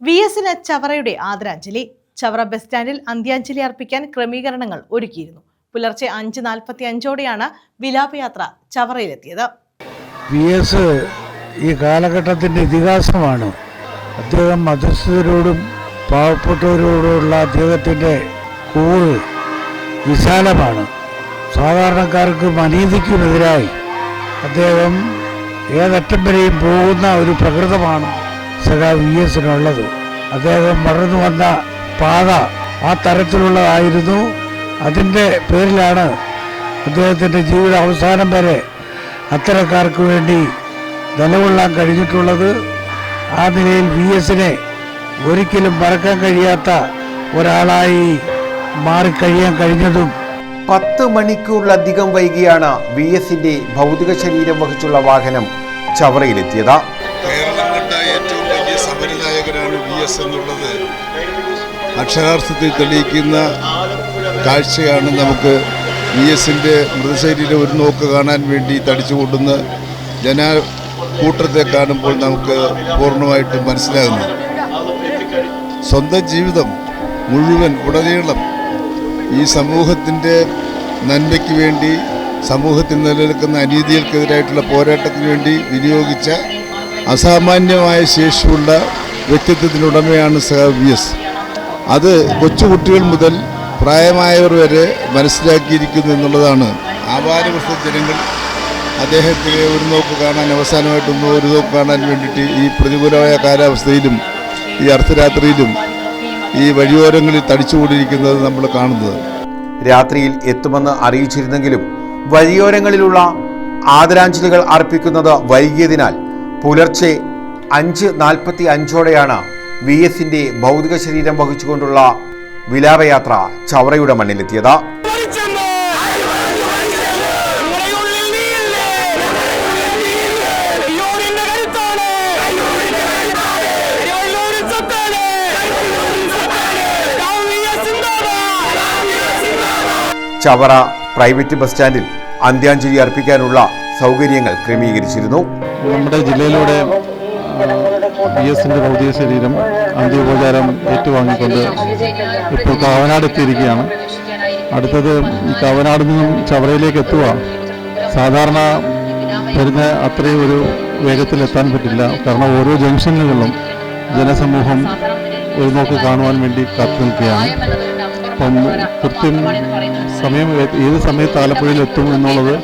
V എസിന് ചവറയുടെ ആദരാഞ്ജലി. Chavara bus സ്റ്റാൻഡിൽ അന്ത്യാഞ്ജലി അർപ്പിക്കാൻ ക്രമീകരണങ്ങൾ ഒരുക്കിയിരുന്നു. പുലർച്ചെ അഞ്ച് നാൽപ്പത്തി അഞ്ചോടെയാണ് വിലാപയാത്ര ചവറയിലെത്തിയത്. വി എസ് ഈ കാലഘട്ടത്തിന്റെ ഇതിഹാസമാണ്. അദ്ദേഹം മധ്യസ്ഥരോടും പാവപ്പെട്ടവരോടുള്ള അദ്ദേഹത്തിന്റെ കൂറ് വിശാലമാണ്. സാധാരണക്കാർക്കും അനീതിക്കുമെതിരായി അദ്ദേഹം ഏതറ്റം വരെയും പോകുന്ന ഒരു പ്രകൃതമാണ്. സഖാ വി എസിനുള്ളത് അദ്ദേഹം വളർന്നു വന്ന പാത ആ തരത്തിലുള്ളതായിരുന്നു. അതിന്റെ പേരിലാണ് അദ്ദേഹത്തിന്റെ ജീവിത അവസാനം വരെ അത്തരക്കാർക്ക് വേണ്ടി നിലകൊള്ളാൻ കഴിഞ്ഞിട്ടുള്ളത്. ആ നിലയിൽ വി എസിനെ ഒരിക്കലും മറക്കാൻ കഴിയാത്ത ഒരാളായി മാറിക്കഴിയാൻ കഴിഞ്ഞതും പത്ത് മണിക്കൂറിലധികം വൈകിയാണ് വി എസിന്റെ ഭൗതിക ശരീരം വഹിച്ചുള്ള വാഹനം ചവറയിലെത്തിയത്. എസ് എന്നുള്ളത് അക്ഷരാർത്ഥത്തിൽ തെളിയിക്കുന്ന കാഴ്ചയാണ് നമുക്ക് വി എസിന്റെ മൃതശൈലിയിലെ ഒരു നോക്ക് കാണാൻ വേണ്ടി തടിച്ചു കൊണ്ടുന്ന ജന കൂട്ടത്തെ കാണുമ്പോൾ നമുക്ക് പൂർണമായിട്ടും മനസ്സിലാകുന്നു സ്വന്തം ജീവിതം മുഴുവൻ ഉടനീളം ഈ സമൂഹത്തിന്റെ നന്മയ്ക്ക് വേണ്ടി സമൂഹത്തിൽ നിലനിൽക്കുന്ന അനീതികൾക്കെതിരായിട്ടുള്ള പോരാട്ടത്തിന് വേണ്ടി വിനിയോഗിച്ച അസാമാന്യമായ ശേഷിയുള്ള വ്യക്തിത്വത്തിനുടമയാണ് സഹ വി എസ്. അത് കൊച്ചുകുട്ടികൾ മുതൽ പ്രായമായവർ വരെ മനസ്സിലാക്കിയിരിക്കുന്നു എന്നുള്ളതാണ്. ആപാരവസ്ഥ ജനങ്ങൾ അദ്ദേഹത്തെ ഒരു നോക്ക് കാണാൻ അവസാനമായിട്ടൊന്ന് ഒരു നോക്ക് കാണാൻ വേണ്ടിയിട്ട് ഈ പ്രതികൂലമായ കാലാവസ്ഥയിലും ഈ അർദ്ധരാത്രിയിലും ഈ വഴിയോരങ്ങളിൽ തടിച്ചുകൂടിയിരിക്കുന്നത് നമ്മൾ കാണുന്നത്. രാത്രിയിൽ എത്തുമെന്ന് അറിയിച്ചിരുന്നെങ്കിലും വഴിയോരങ്ങളിലുള്ള ആദരാഞ്ജലികൾ അർപ്പിക്കുന്നത് വൈകിയതിനാൽ പുലർച്ചെ അഞ്ച് നാൽപ്പത്തി അഞ്ചോടെയാണ് വി എസിന്റെ ഭൗതിക ശരീരം വഹിച്ചുകൊണ്ടുള്ള വിലാപയാത്ര ചവറയുടെ മണ്ണിലെത്തിയത്. ചവറ പ്രൈവറ്റ് ബസ് സ്റ്റാൻഡിൽ അന്ത്യാഞ്ജലി അർപ്പിക്കാനുള്ള സൗകര്യങ്ങൾ ക്രമീകരിച്ചിരുന്നു. നമ്മുടെ ജില്ലയിലൂടെ ബി എസിന്റെ ഭൗതിക ശരീരം അന്ത്യോപചാരം ഏറ്റുവാങ്ങിക്കൊണ്ട് ഇപ്പോൾ കാവനാട് എത്തിയിരിക്കുകയാണ് അടുത്തത് ഈ കാവനാട് നിന്നും ചവറയിലേക്ക് എത്തുക. സാധാരണ വരുന്ന അത്രയും ഒരു വേഗത്തിൽ എത്താൻ പറ്റില്ല. കാരണം ഓരോ ജംഗ്ഷനുകളിലും ജനസമൂഹം ഒരു നോക്ക് കാണുവാൻ വേണ്ടി കാത്തു നിൽക്കുകയാണ്. അപ്പം കൃത്യം സമയം ഏത് സമയത്ത് ആലപ്പുഴയിൽ എത്തും എന്നുള്ളത്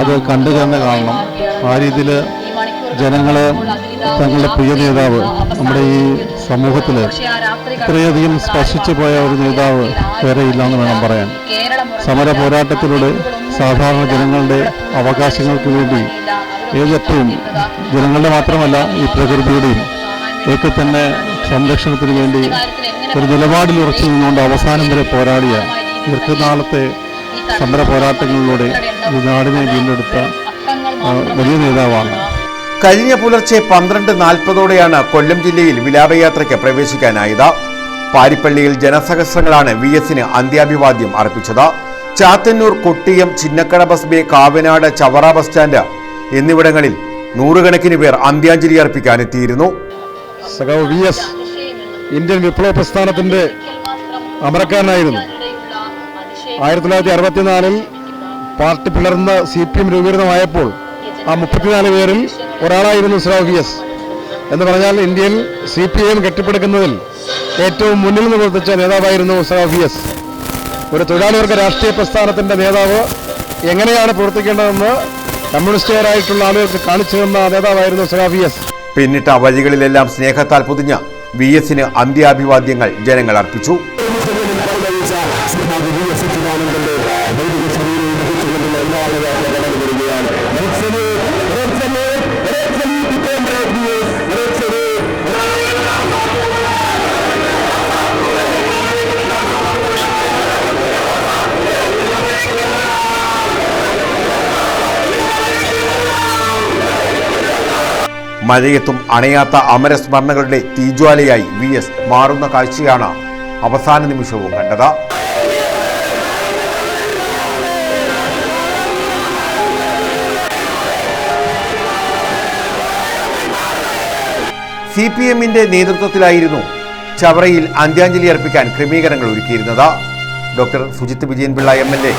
അത് കണ്ടു തന്നെ കാണണം. ആ രീതിയിൽ ജനങ്ങൾ തങ്ങളുടെ പ്രിയ നേതാവ് നമ്മുടെ ഈ സമൂഹത്തിൽ ഇത്രയധികം സ്പർശിച്ചു പോയ ഒരു നേതാവ് വേറെ ഇല്ലെന്ന് വേണം പറയാൻ. സമര പോരാട്ടത്തിലൂടെ സാധാരണ ജനങ്ങളുടെ അവകാശങ്ങൾക്ക് വേണ്ടി ഏതറ്റവും ജനങ്ങളുടെ മാത്രമല്ല ഈ പ്രകൃതിയുടെയും ഒക്കെ തന്നെ സംരക്ഷണത്തിന് വേണ്ടി ഒരു നിലപാടിൽ ഉറച്ചു നിന്നുകൊണ്ട് അവസാനം വരെ പോരാടിയ ദീർഘനാളത്തെ സമര പോരാട്ടങ്ങളിലൂടെ ഈ നാടിനെ വീണ്ടെടുത്ത വലിയ നേതാവാണ് കഴിഞ്ഞ പുലർച്ചെ പന്ത്രണ്ട് നാൽപ്പതോടെയാണ് കൊല്ലം ജില്ലയിൽ വിലാപയാത്രയ്ക്ക് പ്രവേശിക്കാനായത്. പാരിപ്പള്ളിയിൽ ജനസഹസ്രങ്ങളാണ് വി എസിന് അന്ത്യാഭിവാദ്യം അർപ്പിച്ചത്. Chathannoor Kottiyam Chinnakada bus bay Kavanad Chavara bus stand എന്നിവിടങ്ങളിൽ നൂറുകണക്കിന് പേർ അന്ത്യാഞ്ജലി അർപ്പിക്കാനെത്തിയിരുന്നു. വി ഇന്ത്യൻ വിപ്ലവ പ്രസ്ഥാനത്തിന്റെ അമരക്കാരനായിരുന്നു. ആയിരത്തി തൊള്ളായിരത്തി അറുപത്തിനാലിൽ പാർട്ടി പിളർന്ന് സി പി എം രൂപീകൃതമായപ്പോൾ ആ മുപ്പത്തിനാല് പേരിൽ ഒരാളായിരുന്നു സ്രാഫിയസ് വി എസ്. എന്ന് പറഞ്ഞാൽ ഇന്ത്യയിൽ സി പി ഐ എം കെട്ടിപ്പടുക്കുന്നതിൽ ഏറ്റവും മുന്നിൽ പ്രവർത്തിച്ച നേതാവായിരുന്നു എസ്. ഒരു തൊഴിലാളിവർഗ രാഷ്ട്രീയ പ്രസ്ഥാനത്തിന്റെ നേതാവ് എങ്ങനെയാണ് പ്രവർത്തിക്കേണ്ടതെന്ന് കമ്മ്യൂണിസ്റ്റുകാരായിട്ടുള്ള ആളുകൾക്ക് കാണിച്ചു തന്ന നേതാവായിരുന്നു എസ്. പിന്നിട്ട വഴികളിലെല്ലാം സ്നേഹത്താൽ പൊതിഞ്ഞ വി എസിന് അന്ത്യാഭിവാദ്യങ്ങൾ ജനങ്ങൾ അർപ്പിച്ചു. മഴയത്തും അണയാത്ത അമരസ്മരണകളുടെ തീജ്വാലയായി വി എസ് മാറുന്ന കാഴ്ചയാണ് അവസാന നിമിഷവും കണ്ടത്. സി പി എമ്മിന്റെ നേതൃത്വത്തിലായിരുന്നു ചവറയിൽ അന്ത്യാഞ്ജലി അർപ്പിക്കാൻ ക്രമീകരണങ്ങൾ ഒരുക്കിയിരുന്നത്. Doctor Sujith Vijayanpillai M L A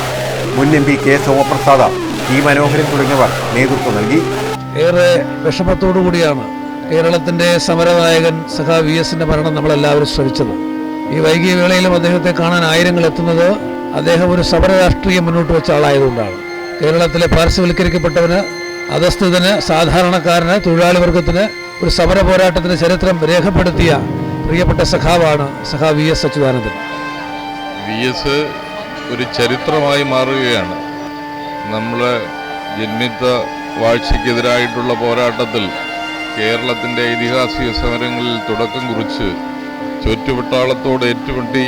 മുൻ M P K Somaprasad T Manoharan തുടങ്ങിയവർ നേതൃത്വം നൽകി. ഏറെ വിഷമത്തോടു കൂടിയാണ് കേരളത്തിന്റെ സമരനായകൻ സഖാ വി എസിന്റെ മരണം നമ്മളെല്ലാവരും ശ്രമിച്ചത്. ഈ വൈകിയ വേളയിലും അദ്ദേഹത്തെ കാണാൻ ആയിരങ്ങൾ എത്തുന്നത് അദ്ദേഹം ഒരു സമര രാഷ്ട്രീയം മുന്നോട്ട് വെച്ച ആളായതുകൊണ്ടാണ്. കേരളത്തിലെ പാർശ്വവൽക്കരിക്കപ്പെട്ടവന് അധസ്ഥിതന് സാധാരണക്കാരന് തൊഴിലാളി വർഗത്തിന് ഒരു സമര പോരാട്ടത്തിന് ചരിത്രം രേഖപ്പെടുത്തിയ പ്രിയപ്പെട്ട സഖാവാണ് സഖാ V S Achuthanandan. V S ഒരു ചരിത്രമായി മാറുകയാണ്. നമ്മളെ ജന്മിത്ത വാഴ്ചയ്ക്കെതിരായിട്ടുള്ള പോരാട്ടത്തിൽ കേരളത്തിന്റെ ഐതിഹാസിക സമരങ്ങളിൽ തുടക്കം കുറിച്ച് ചുറ്റുവട്ടാളത്തോട് ഏറ്റുമുട്ടി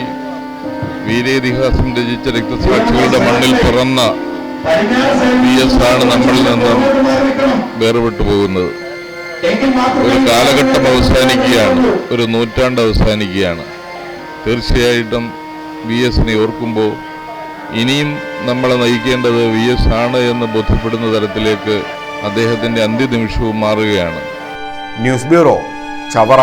വീരേതിഹാസം രചിച്ച രക്തസാക്ഷികളുടെ മണ്ണിൽ പിറന്ന വി എസ് ആണ് നമ്മളിൽ നിന്നും വേർപെട്ടു പോകുന്നത്. ഒരു കാലഘട്ടം അവസാനിക്കുകയാണ്. ഒരു നൂറ്റാണ്ട് അവസാനിക്കുകയാണ്. തീർച്ചയായിട്ടും വി എസിനെ ഓർക്കുമ്പോൾ ഇനിയും നമ്മളെ നയിക്കേണ്ടത് വി എസ് ആണ് എന്ന് ബോധ്യപ്പെടുന്ന തരത്തിലേക്ക് അദ്ദേഹത്തിന്റെ അന്ത്യനിമിഷവും മാറുകയാണ്. News bureau Chavara